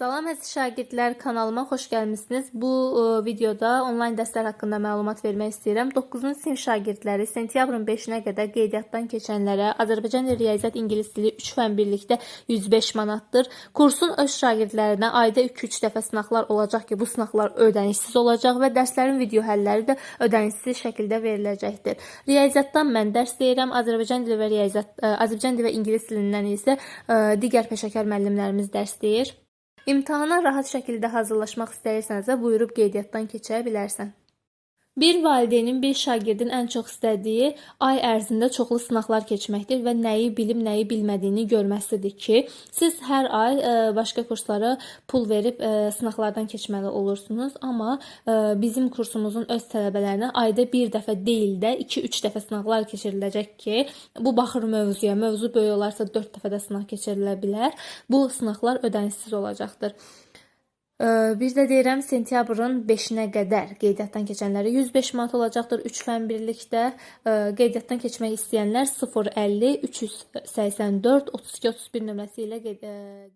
Salam əziz şagirdlər, kanalıma xoş gəlmisiniz. Bu e, videoda onlayn dərslər haqqında məlumat vermək istəyirəm. 9-cu sinif şagirdləri sentyabrın 5-nə qədər qeydiyyatdan keçənlərə Azərbaycan dili, riyaziyyat, ingilis dili 3 fən birlikdə 105 manatdır. Kursun öz şagirdlərinə ayda 2-3 dəfə sınaqlar olacaq ki, bu sınaqlar ödənişsiz olacaq və dərslərin video həlləri də ödənişsiz şəkildə veriləcəkdir. Riyaziyyatdan mən dərs deyirəm. Azərbaycan dili və riyaziyyat, e, Azərbaycan dili və ingilis dilindən isə e, digər peşəkar müəllimlərimiz dərs deyir. İmtahana rahat şəkildə hazırlaşmaq istəyirsənsə, buyurub qeydiyyatdan keçə bilərsən. Bir valideynin bir şagirdin ən çox istədiyi ay ərzində çoxlu sınaqlar keçməkdir və nəyi bilib, nəyi bilmədiyini görməsidir ki, siz hər ay e, başqa kurslara pul verib e, sınaqlardan keçməli olursunuz, amma e, bizim kursumuzun öz tələbələrinə ayda bir dəfə deyil də 2-3 dəfə sınaqlar keçiriləcək ki, bu baxır mövzuya. Mövzu böyük olarsa 4 dəfə də sınaq keçirilə bilər. Bu sınaqlar ödənişsiz olacaqdır. Ee, Bir də deyirəm sentyabrın 5-nə qədər qeydiyyatdan keçənlərə 105 manat olacaqdır 3 fən birlikdə. Ee, Qeydiyyatdan keçmək istəyənlər 050 384 32 31 nömrəsi ilə qeyd- e,